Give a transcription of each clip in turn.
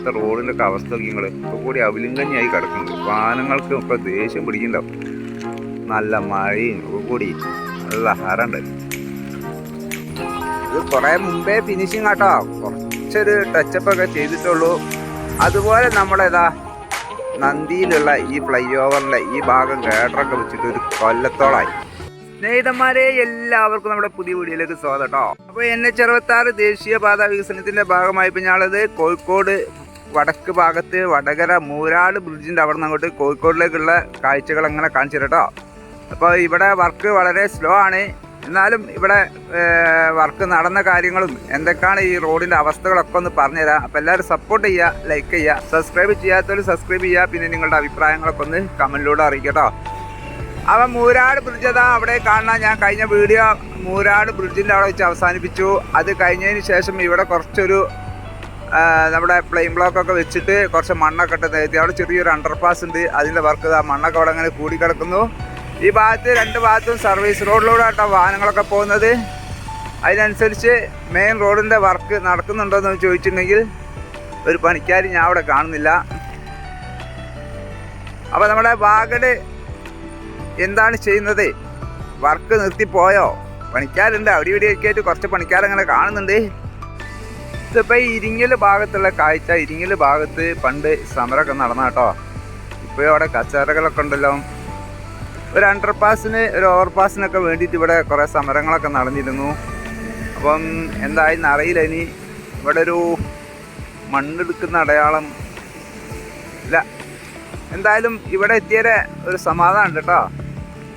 ഇവിടുത്തെ റോഡിന്റെ അവസ്ഥ നിങ്ങൾ ഇപ്പോൾ കൂടി അവലിംഗഞ്ഞായി കിടക്കുന്നുണ്ട് വാഹനങ്ങൾക്ക് ഇപ്പോൾ ദേഷ്യം പിടിക്കുന്നുണ്ടാവും നല്ല മഴയും ഒക്കെ കൂടി. നല്ല ഹരണ്ട് ഇത് കുറേ മുമ്പേ ഫിനിഷിങ് കേട്ടോ കുറച്ചൊരു ടച്ചപ്പ് ഒക്കെ ചെയ്തിട്ടുള്ളൂ. അതുപോലെ നമ്മളേതാ നന്ദിയിലുള്ള ഈ ഫ്ലൈ ഓവറിലെ ഈ ഭാഗം കേട്ടറൊക്കെ വെച്ചിട്ട് ഒരു കൊല്ലത്തോളായി. സ്നേഹിതന്മാരെ എല്ലാവർക്കും നമ്മുടെ പുതിയ വീഡിയോയിലേക്ക് സ്വാഗതം കേട്ടോ അപ്പോൾ എൻ എച്ച് അറുപത്തി ആറ് ദേശീയപാത വികസനത്തിന്റെ ഭാഗമായി ഇപ്പം ഞാളത് കോഴിക്കോട് വടക്ക് ഭാഗത്ത് വടകര മൂരാട് ബ്രിഡ്ജിന്റെ അവിടെ നിന്ന് അങ്ങോട്ട് കോഴിക്കോടിലേക്കുള്ള കാഴ്ചകൾ അങ്ങനെ കാണിച്ചു കേട്ടോ. അപ്പോൾ ഇവിടെ വർക്ക് വളരെ സ്ലോ ആണ്. എന്നാലും ഇവിടെ വർക്ക് നടന്ന കാര്യങ്ങളും എന്തൊക്കെയാണ് ഈ റോഡിന്റെ അവസ്ഥകളൊക്കെ ഒന്ന് പറഞ്ഞുതരാം അപ്പോൾ എല്ലാവരും സപ്പോർട്ട് ചെയ്യുക ലൈക്ക് ചെയ്യുക സബ്സ്ക്രൈബ് ചെയ്യാത്തവർ സബ്സ്ക്രൈബ് ചെയ്യുക പിന്നെ നിങ്ങളുടെ അഭിപ്രായങ്ങളൊക്കെ ഒന്ന് കമന്റിലൂടെ അറിയിക്കട്ടോ അപ്പം മൂരാട് ബ്രിഡ്ജ് അതാ അവിടെ കാണാൻ ഞാൻ കഴിഞ്ഞ വീഡിയോ മൂരാട് ബ്രിഡ്ജിന്റെ അവിടെ വെച്ച് അവസാനിപ്പിച്ചു. അത് കഴിഞ്ഞതിന് ശേഷം ഇവിടെ കുറച്ചൊരു നമ്മുടെ പ്ലെയിൻ ബ്ലോക്ക് ഒക്കെ വെച്ചിട്ട് കുറച്ച് മണ്ണൊക്കെ ഇട്ട് നിരത്തി. അവിടെ ചെറിയൊരു അണ്ടർപാസ് ഉണ്ട്. അതിന്റെ വർക്ക് ആ മണ്ണൊക്കെ അവിടെ അങ്ങനെ കൂടി കിടക്കുന്നു ഈ ഭാഗത്ത് രണ്ട് ഭാഗത്തും സർവീസ് റോഡിലൂടെ ആട്ടോ വാഹനങ്ങളൊക്കെ പോകുന്നത്. അതിനനുസരിച്ച് മെയിൻ റോഡിന്റെ വർക്ക് നടക്കുന്നുണ്ടോ എന്ന് ചോദിച്ചിട്ടുണ്ടെങ്കിൽ ഒരു പണിക്കാരി ഞാൻ അവിടെ കാണുന്നില്ല. അപ്പോൾ നമ്മുടെ വാഗഡ് എന്താണ് ചെയ്യുന്നത്? വർക്ക് നിർത്തിപ്പോയോ പണിക്കാരുണ്ട്. അവിടെ ഇവിടെയൊക്കെ ആയിട്ട് കുറച്ച് പണിക്കാരങ്ങനെ കാണുന്നുണ്ട്. ഇതിപ്പോൾ ഇരിങ്ങൽ ഭാഗത്തുള്ള കാഴ്ച ഇരിങ്ങൽ ഭാഗത്ത് പണ്ട് സമരമൊക്കെ നടന്ന കേട്ടോ. ഇപ്പോൾ അവിടെ കച്ചറകളൊക്കെ ഉണ്ടല്ലോ. ഒരു അണ്ടർ പാസിന് ഒരു ഓവർ പാസിനൊക്കെ വേണ്ടിയിട്ട് ഇവിടെ കുറേ സമരങ്ങളൊക്കെ നടന്നിരുന്നു. അപ്പം എന്തായെന്ന് അറിയില്ല ഇനി. ഇവിടെ ഒരു മണ്ണെടുക്കുന്ന അടയാളം. ഇല്ല. എന്തായാലും ഇവിടെ എത്തിയരെ ഒരു സമാധാനം ഉണ്ട് കേട്ടോ.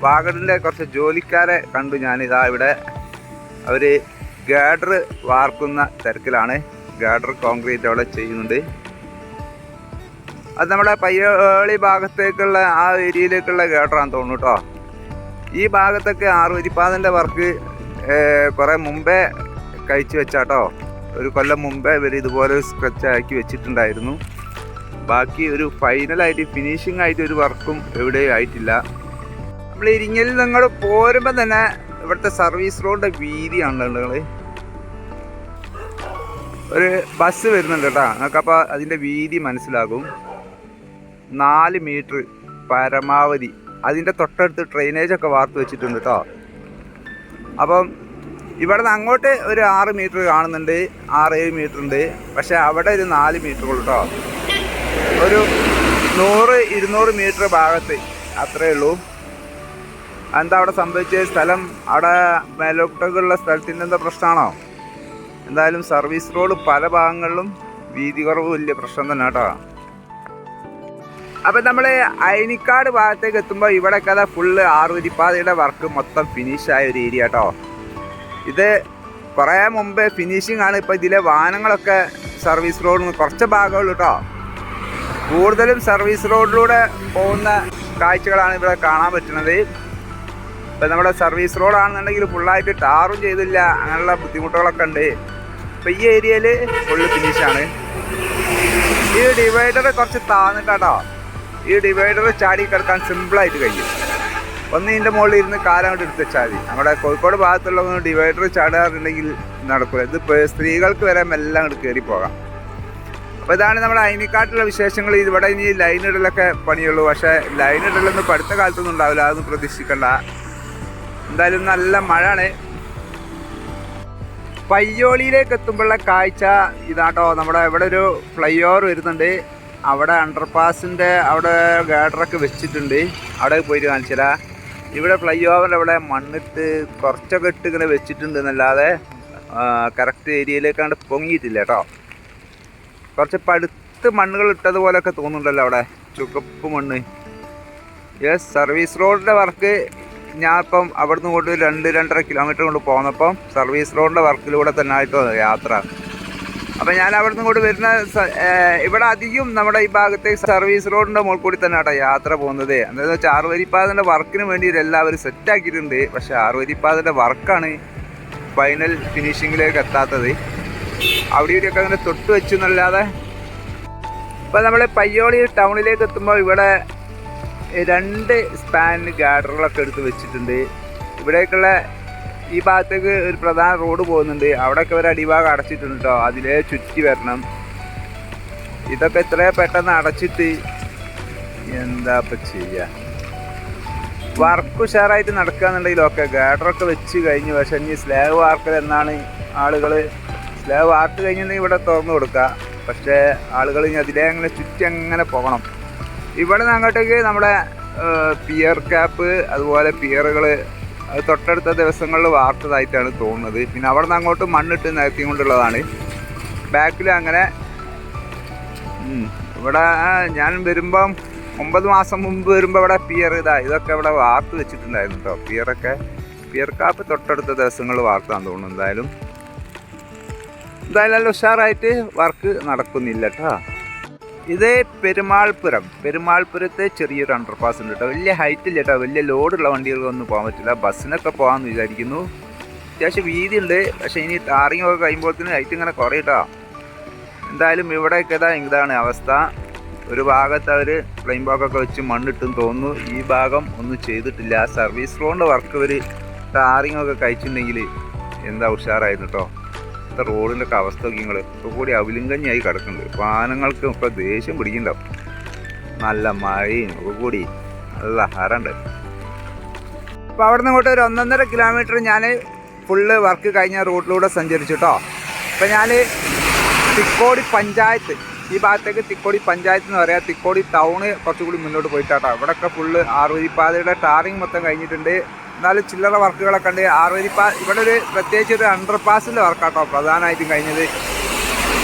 വാഗഡിന്റെ കുറച്ച് ജോലിക്കാരെ കണ്ടു ഞാനിതാ ഇവിടെ. അവർ ഗാഡർ വാർക്കുന്ന തിരക്കിലാണ്. ഗാഡർ കോൺക്രീറ്റ് അവിടെ ചെയ്യുന്നുണ്ട്. അത് നമ്മുടെ പയ്യോളി ഭാഗത്തേക്കുള്ള ആ ഏരിയയിലേക്കുള്ള ഗാഡറാന്ന് തോന്നുന്നു കേട്ടോ ഈ ഭാഗത്തൊക്കെ ആറുവരിപ്പാതിന്റെ വർക്ക് കുറേ മുമ്പേ കഴിച്ചു വെച്ചാട്ടോ ഒരു കൊല്ലം മുമ്പേ ഇവർ ഇതുപോലെ സ്ക്രച്ച് ആക്കി വെച്ചിട്ടുണ്ടായിരുന്നു. ബാക്കി ഒരു ഫൈനലായിട്ട് ഫിനിഷിംഗ് ആയിട്ട് ഒരു വർക്കും എവിടെയും ആയിട്ടില്ല. നമ്മൾ ഇരിങ്ങലിൽ നിങ്ങൾ പോരുമ്പോൾ തന്നെ ഇവിടുത്തെ സർവീസ് റോഡിന്റെ വീതിയാണ് നിങ്ങൾ ഒരു ബസ് വരുന്നുണ്ട് കേട്ടോ. നിങ്ങൾക്കപ്പോൾ അതിന്റെ വീതി മനസ്സിലാകും. നാല് മീറ്റർ പരമാവധി. അതിന്റെ തൊട്ടടുത്ത് ഡ്രെയിനേജ് ഒക്കെ വാർത്ത് വെച്ചിട്ടുണ്ട് കേട്ടോ. അപ്പം ഇവിടെ നിന്ന് അങ്ങോട്ട് ഒരു ആറ് മീറ്റർ കാണുന്നുണ്ട്. ആറ് ഏഴ് മീറ്റർ ഉണ്ട്. പക്ഷേ അവിടെ ഒരു നാല് മീറ്റർ ഉള്ളൂ കേട്ടോ. ഒരു നൂറ് ഇരുന്നൂറ് മീറ്റർ ഭാഗത്ത് അത്രയേ ഉള്ളൂ. എന്താ അവിടെ സംഭവിച്ച? സ്ഥലം അവിടെ മേലോട്ടൊക്കെയുള്ള സ്ഥലത്തിന്റെ എന്താ പ്രശ്നമാണോ? എന്തായാലും സർവീസ് റോഡ് പല ഭാഗങ്ങളിലും വീതി കുറവ് വലിയ പ്രശ്നം തന്നെ കേട്ടോ. അപ്പം നമ്മൾ അയനിക്കാട് ഭാഗത്തേക്ക് എത്തുമ്പോൾ ഇവിടെ കഥ ഫുള്ള് ആറുവരിപ്പാതയുടെ വർക്ക് മൊത്തം ഫിനിഷ് ആയ ഒരു ഏരിയ കേട്ടോ. ഇത് കുറേ മുമ്പേ ഫിനിഷിംഗ് ആണ്. ഇപ്പോൾ ഇതിലെ വാഹനങ്ങളൊക്കെ സർവീസ് റോഡിൽ കുറച്ച് ഭാഗമുള്ളൂ കേട്ടോ. കൂടുതലും സർവീസ് റോഡിലൂടെ പോകുന്ന കാഴ്ചകളാണ് ഇവിടെ കാണാൻ പറ്റുന്നത്. ഇപ്പം നമ്മുടെ സർവീസ് റോഡാണെന്നുണ്ടെങ്കിൽ ഫുള്ളായിട്ട് ടാറും ചെയ്തില്ല. അങ്ങനെയുള്ള ബുദ്ധിമുട്ടുകളൊക്കെ ഉണ്ട്. ഇപ്പം ഈ ഏരിയയിൽ ഫുള്ള് ഫിനിഷാണ് ഈ ഡിവൈഡർ കുറച്ച് താന്നിട്ടാട്ടോ ഈ ഡിവൈഡർ ചാടി കിടക്കാൻ സിമ്പിളായിട്ട് കഴിയും. ഒന്ന് ഇതിന്റെ മുകളിൽ ഇരുന്ന് കാലം എടുത്ത് മതി. നമ്മുടെ കോഴിക്കോട് ഭാഗത്തുള്ള ഡിവൈഡർ ചാടാറുണ്ടെങ്കിൽ നടക്കില്ല ഇത് സ്ത്രീകൾക്ക് വരെ എല്ലാം അങ്ങോട്ട് കയറി പോകാം. അപ്പോൾ ഇതാണ് നമ്മുടെ അയിനിക്കാട്ടുള്ള വിശേഷങ്ങൾ. ഇവിടെ ഇനി ലൈൻ ഇടലൊക്കെ പണിയുള്ളൂ. പക്ഷേ ലൈൻ ഇടലൊന്നും പഠിത്ത കാലത്തൊന്നും ഉണ്ടാവില്ല. അതൊന്നും പ്രതീക്ഷിക്കണ്ട. എന്തായാലും നല്ല മഴയാണ്. പയ്യോളിയിലേക്ക് എത്തുമ്പോഴുള്ള കാഴ്ച ഇതാട്ടോ. നമ്മുടെ ഇവിടെ ഒരു ഫ്ലൈ ഓവർ വരുന്നുണ്ട്. അവിടെ അണ്ടർപാസിന്റെ അവിടെ ഗാഡറൊക്കെ വെച്ചിട്ടുണ്ട്. അവിടെ പോയിട്ട് കാണിച്ചില്ല ഇവിടെ ഫ്ലൈ ഓവറിന്റെ അവിടെ മണ്ണിട്ട് കുറച്ചൊക്കെ ഇട്ട് ഇങ്ങനെ വെച്ചിട്ടുണ്ട് എന്നല്ലാതെ കറക്റ്റ് ഏരിയയിലേക്കാണ്ട് പൊങ്ങിയിട്ടില്ല കേട്ടോ. കുറച്ച് പടുത്ത് മണ്ണുകൾ ഇട്ടതുപോലെയൊക്കെ തോന്നുന്നുണ്ടല്ലോ അവിടെ. ചുക്കപ്പ് മണ്ണ്. യെസ് സർവീസ് റോഡിന്റെ വർക്ക് ഞാൻ ഇപ്പം അവിടുന്ന് കൊണ്ട് രണ്ട് രണ്ടര കിലോമീറ്റർ കൊണ്ട് പോന്നപ്പം സർവീസ് റോഡിന്റെ വർക്കിലൂടെ തന്നെ ആയിട്ട് യാത്ര. അപ്പം ഞാൻ അവിടുന്ന് കൊണ്ട് വരുന്ന ഇവിടെ അധികം നമ്മുടെ ഈ ഭാഗത്തെ സർവീസ് റോഡിന്റെ മുകളിൽ കൂടി തന്നെ കേട്ടോ യാത്ര പോകുന്നത്. എന്താണെന്ന് വെച്ചാൽ ആറുവരിപ്പാതിന്റെ വർക്കിന് വേണ്ടി എല്ലാവരും സെറ്റാക്കിയിട്ടുണ്ട് പക്ഷേ ആറുവരിപ്പാതിന്റെ വർക്കാണ് ഫൈനൽ ഫിനിഷിങ്ങിലേക്ക് എത്താത്തത്. അവിടെ ഇവിടെയൊക്കെ അങ്ങനെ തൊട്ട് വെച്ചു എന്നല്ലാതെ. ഇപ്പം നമ്മൾ പയ്യോളി ടൗണിലേക്ക് എത്തുമ്പോൾ ഇവിടെ രണ്ട് സ്പാൻ ഗാഡറുകളൊക്കെ എടുത്ത് വെച്ചിട്ടുണ്ട്. ഇവിടേക്കുള്ള ഈ ഭാഗത്തേക്ക് ഒരു പ്രധാന റോഡ് പോകുന്നുണ്ട്. അവിടെയൊക്കെ ഒരു അടിഭാഗം അടച്ചിട്ടുണ്ട് കേട്ടോ അതിലേ ചുറ്റി വരണം. ഇതൊക്കെ ഇത്ര പെട്ടെന്ന് അടച്ചിട്ട് എന്താ ഇപ്പം ചെയ്യുക വർക്ക് ഉഷാറായിട്ട് നടക്കുകയെന്നുണ്ടെങ്കിൽ ഒക്കെ ഗാഡറൊക്കെ വെച്ച് കഴിഞ്ഞു പക്ഷെ ഇനി സ്ലാബ് വാർക്കൽ എന്നാണ് ആളുകൾ സ്ലാബ് വാർത്ത് കഴിഞ്ഞിട്ടുണ്ടെങ്കിൽ ഇവിടെ തുറന്നു കൊടുക്കുക പക്ഷേ ആളുകൾ ഇനി അതിലേ അങ്ങനെ ചുറ്റി അങ്ങനെ പോകണം. ഇവിടെ നിന്ന് അങ്ങോട്ടേക്ക് നമ്മുടെ പിയർ ക്യാപ്പ് അതുപോലെ പിയറുകൾ അത് തൊട്ടടുത്ത ദിവസങ്ങളിൽ വാർത്തതായിട്ടാണ് തോന്നുന്നത്. പിന്നെ അവിടെ നിന്ന് അങ്ങോട്ട് മണ്ണിട്ട് നിരത്തി കൊണ്ടുള്ളതാണ്. ബാക്കിൽ അങ്ങനെ ഇവിടെ ഞാൻ വരുമ്പം ഒമ്പത് മാസം മുമ്പ് വരുമ്പോൾ ഇവിടെ പിയർ ഇതാ ഇതൊക്കെ ഇവിടെ വാർത്ത് വെച്ചിട്ടുണ്ടായിരുന്നു കേട്ടോ പിയറൊക്കെ പിയർ കാപ്പ് തൊട്ടടുത്ത ദിവസങ്ങളിൽ വാർത്താന്ന് തോന്നുന്നു എന്തായാലും. എന്തായാലും ഉഷാറായിട്ട് വർക്ക് നടക്കുന്നില്ല കേട്ടോ ഇത് പെരുമാൾപുരം. പെരുമാൾപുരത്തെ ചെറിയൊരു അണ്ടർപാസ് ഉണ്ട് കേട്ടോ വലിയ ഹൈറ്റ് ഇല്ല കേട്ടോ വലിയ ലോഡുള്ള വണ്ടികൾക്കൊന്നും പോകാൻ പറ്റില്ല. ബസ്സിനൊക്കെ പോകാമെന്ന് വിചാരിക്കുന്നു. അത്യാവശ്യം വീതിയുണ്ട്. പക്ഷേ ഇനി ടാറിങ് ഒക്കെ കഴിയുമ്പോഴത്തേന് ഹൈറ്റ് ഇങ്ങനെ കുറയട്ടോ. എന്തായാലും ഇവിടെയൊക്കെ ഇതാ ഇതാണ് അവസ്ഥ. ഒരു ഭാഗത്ത് അവർ ഫ്ലെയിം ബോക്കൊക്കെ വെച്ച് മണ്ണിട്ടും തോന്നുന്നു. ഈ ഭാഗം ഒന്നും ചെയ്തിട്ടില്ല. സർവീസ് റോഡിന്റെ വർക്ക് ഇവർ ടാറിങ് ഒക്കെ കഴിച്ചിട്ടുണ്ടെങ്കിൽ എന്താ ഉഷാറായിരുന്നു കേട്ടോ റോഡിന്റെ ഒക്കെ അവസ്ഥ നിങ്ങൾ ഇപ്പോൾ കൂടി അവിലുങ്കഞ്ഞായി കിടക്കുന്നുണ്ട്. വാഹനങ്ങൾക്ക് ഇപ്പോൾ ദേഷ്യം പിടിക്കുന്നുണ്ടാവും. നല്ല മഴയും ഒക്കെ കൂടി. നല്ല ഹരണ്ട്. അപ്പോൾ അവിടെ നിന്ന് ഇങ്ങോട്ട് ഒരു ഒന്നൊന്നര കിലോമീറ്റർ ഞാൻ ഫുള്ള് വർക്ക് കഴിഞ്ഞ റോഡിലൂടെ സഞ്ചരിച്ചു കേട്ടോ അപ്പോൾ ഞാൻ തിക്കോടി പഞ്ചായത്ത് ഈ ഭാഗത്തേക്ക് തിക്കോടി പഞ്ചായത്ത് എന്ന് പറയാം തിക്കോടി ടൗണ് കുറച്ചുകൂടി മുന്നോട്ട് പോയിട്ടാട്ടോ. ഇവിടെയൊക്കെ ഫുള്ള് ആറുവരിപ്പാതയുടെ ടാറിങ് മൊത്തം കഴിഞ്ഞിട്ടുണ്ട്. എന്നാലും ചില്ലറ വർക്കുകളൊക്കെ ഉണ്ട് ആറുവരിപ്പാ ഇവിടെ ഒരു പ്രത്യേകിച്ച് ഒരു അണ്ടർ പാസിന്റെ വർക്കാട്ടോ പ്രധാനമായിട്ടും കഴിഞ്ഞത്.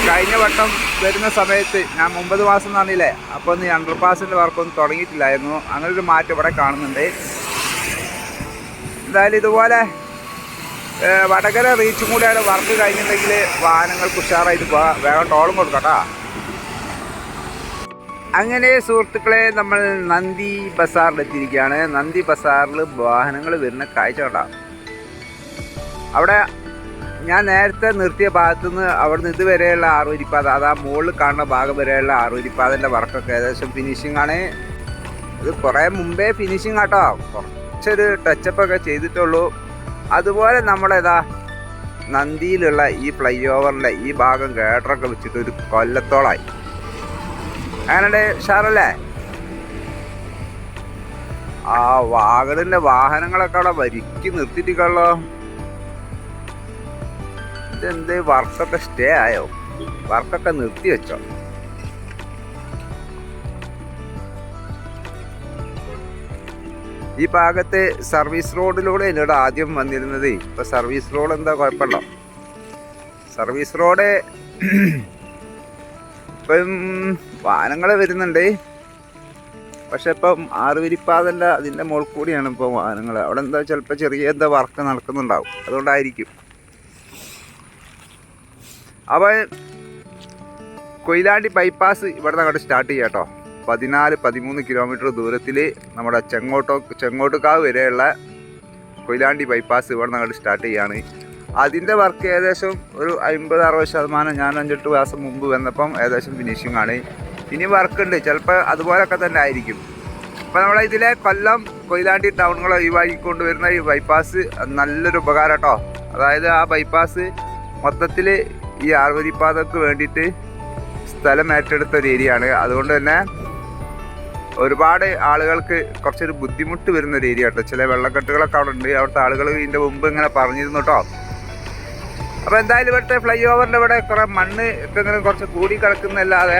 കഴിഞ്ഞ വട്ടം വരുന്ന സമയത്ത് ഞാൻ ഒമ്പത് മാസം പറഞ്ഞില്ലേ അപ്പോൾ ഒന്ന് അണ്ടർ പാസിന്റെ വർക്കൊന്നും തുടങ്ങിയിട്ടില്ലായിരുന്നു. അങ്ങനൊരു മാറ്റം ഇവിടെ കാണുന്നുണ്ട്. എന്തായാലും ഇതുപോലെ വടകര റീച്ചും കൂടെയാണ് വർക്ക് കഴിഞ്ഞിട്ടുണ്ടെങ്കിൽ വാഹനങ്ങൾക്ക് ഉഷാറായിട്ട് പോകാം വേഗം ടോളും കൊടുക്കട്ടാ അങ്ങനെ സുഹൃത്തുക്കളെ നമ്മൾ നന്ദി ബസാറിലെത്തിയിരിക്കുകയാണ് നന്ദി ബസാറിൽ വാഹനങ്ങൾ വരുന്ന കാഴ്ച കണ്ടാണ് അവിടെ ഞാൻ നേരത്തെ നിർത്തിയ ഭാഗത്തുനിന്ന് അവിടുന്ന് ഇതുവരെയുള്ള ആറുവരിപ്പാത അതാ മുകളിൽ കാണുന്ന ഭാഗം വരെയുള്ള ആറുവരിപ്പാതന്റെ വർക്കൊക്കെ ഏകദേശം ഫിനിഷിംഗ് ആണ്. ഇത് കുറേ മുമ്പേ ഫിനിഷിംഗ് ആട്ടോ. കുറച്ചൊരു ടച്ചപ്പ് ഒക്കെ ചെയ്തിട്ടുള്ളൂ. അതുപോലെ നമ്മളേതാ നന്ദിയിലുള്ള ഈ ഫ്ലൈ ഓവറിന്റെ ഈ ഭാഗം കേട്ടറൊക്കെ വെച്ചിട്ട് ഒരു കൊല്ലത്തോളായി. അങ്ങനെ ഷാറല്ലേ ആ വാഗണിന്റെ വാഹനങ്ങളൊക്കെ അവിടെ വരിക്കി നിർത്തിട്ടിക്കോളോ ഇതെന്ത് വർക്കൊക്കെ സ്റ്റേ ആയോ? വർക്കൊക്കെ നിർത്തി വെച്ചോ. ഈ ഭാഗത്ത് സർവീസ് റോഡിലൂടെ എന്നോട് ആദ്യം വന്നിരുന്നത്. ഇപ്പൊ സർവീസ് റോഡ് എന്താ കുഴപ്പമുണ്ടോ? സർവീസ് റോഡ് ഇപ്പം വാഹനങ്ങൾ വരുന്നുണ്ട്. പക്ഷെ ഇപ്പം ആറുവിരിപ്പാതല്ല അതിന്റെ മുകളിൽ കൂടിയാണ് ഇപ്പോൾ വാഹനങ്ങൾ അവിടെ എന്താ ചിലപ്പോൾ ചെറിയ എന്താ വർക്ക് നടക്കുന്നുണ്ടാവും. അതുകൊണ്ടായിരിക്കും. അപ്പോൾ കൊയിലാണ്ടി ബൈപ്പാസ് ഇവിടെ നിന്ന് അങ്ങോട്ട് സ്റ്റാർട്ട് ചെയ്യാം കേട്ടോ. പതിനാല് പതിമൂന്ന് കിലോമീറ്റർ ദൂരത്തിൽ നമ്മുടെ ചെങ്ങോട്ടോ ചെങ്ങോട്ടുകാവ് വരെയുള്ള കൊയിലാണ്ടി ബൈപ്പാസ് ഇവിടെ നിന്ന് അങ്ങോട്ട് സ്റ്റാർട്ട് ചെയ്യാണ്. അതിന്റെ വർക്ക് ഏകദേശം ഒരു അമ്പത് അറുപത് ശതമാനം ഞാൻ അഞ്ചെട്ട് മാസം മുമ്പ് വന്നപ്പം ഏകദേശം ഫിനിഷിംഗ് ആണ്. ഇനി വർക്ക് ഉണ്ട് ചിലപ്പോൾ അതുപോലൊക്കെ തന്നെ ആയിരിക്കും. അപ്പോൾ നമ്മളെ ഇതിലെ കൊല്ലം കൊയിലാണ്ടി ടൗണുകൾ ഒഴിവാക്കിക്കൊണ്ട് വരുന്ന ഈ ബൈപ്പാസ് നല്ലൊരു ഉപകാരം കേട്ടോ അതായത് ആ ബൈപ്പാസ് മൊത്തത്തിൽ ഈ ആർവരിപ്പാതക്ക് വേണ്ടിയിട്ട് സ്ഥലം ഏറ്റെടുത്ത ഒരു ഏരിയ ആണ്. അതുകൊണ്ട് തന്നെ ഒരുപാട് ആളുകൾക്ക് കുറച്ചൊരു ബുദ്ധിമുട്ട് വരുന്ന ഒരു ഏരിയ കേട്ടോ ചില വെള്ളക്കെട്ടുകളൊക്കെ അവിടെ ഉണ്ട്. അവിടുത്തെ ആളുകൾ ഇതിന്റെ മുമ്പ് ഇങ്ങനെ പറഞ്ഞിരുന്നു കേട്ടോ അപ്പോൾ എന്തായാലും ഇവിടുത്തെ ഫ്ലൈ ഓവറിന്റെ ഇവിടെ കുറേ മണ്ണ് ഒക്കെ ഇങ്ങനെ കുറച്ച് കൂടി കിടക്കുന്നല്ലാതെ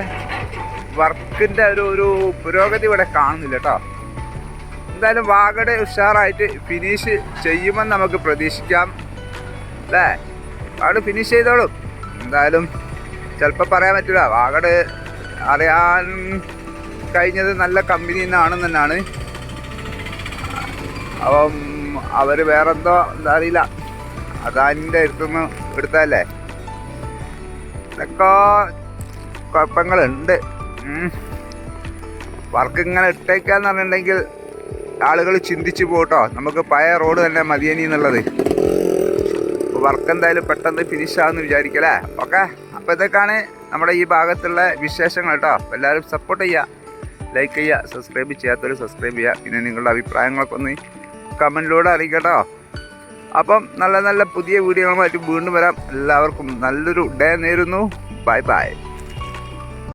വർക്കിന്റെ ഒരു ഒരു പുരോഗതി ഇവിടെ കാണുന്നില്ല കേട്ടോ എന്തായാലും വാഗട് ഉഷാറായിട്ട് ഫിനിഷ് ചെയ്യുമെന്ന് നമുക്ക് പ്രതീക്ഷിക്കാം. അല്ലേ? വാഗഡ് ഫിനിഷ് ചെയ്തോളും. എന്തായാലും ചിലപ്പോൾ പറയാൻ പറ്റില്ല വാഗഡ് അറിയാൻ കഴിഞ്ഞത് നല്ല കമ്പനി നിന്നാണെന്ന് തന്നെയാണ് അപ്പം അവർ വേറെന്തോ എന്താ അറിയില്ല. അദാനിന്റെ അടുത്തുനിന്ന് എടുത്തതല്ലേ? ഇതൊക്കെ കുഴപ്പങ്ങളുണ്ട്. വർക്ക് ഇങ്ങനെ ഇട്ടേക്കാന്ന് പറഞ്ഞിട്ടുണ്ടെങ്കിൽ ആളുകൾ ചിന്തിച്ചു പോട്ടോ. നമുക്ക് പഴയ റോഡ് തന്നെ മതിയനി എന്നുള്ളത്. വർക്ക് എന്തായാലും പെട്ടെന്ന് ഫിനിഷ് ആകുമെന്ന് വിചാരിക്കല്ലേ ഓക്കെ. അപ്പോൾ ഇതൊക്കെയാണ് നമ്മുടെ ഈ ഭാഗത്തുള്ള വിശേഷങ്ങൾ കേട്ടോ. എല്ലാവരും സപ്പോർട്ട് ചെയ്യുക. ലൈക്ക് ചെയ്യുക സബ്സ്ക്രൈബ് ചെയ്യാത്തവർ സബ്സ്ക്രൈബ് ചെയ്യുക. പിന്നെ നിങ്ങളുടെ അഭിപ്രായങ്ങളൊക്കെ ഒന്ന് കമന്റിലൂടെ അറിയിക്കട്ടോ അപ്പം നല്ല നല്ല പുതിയ വീഡിയോകളുമായിട്ട് വീണ്ടും വരാം. എല്ലാവർക്കും നല്ലൊരു ഡേ നേരുന്നു. Bye bye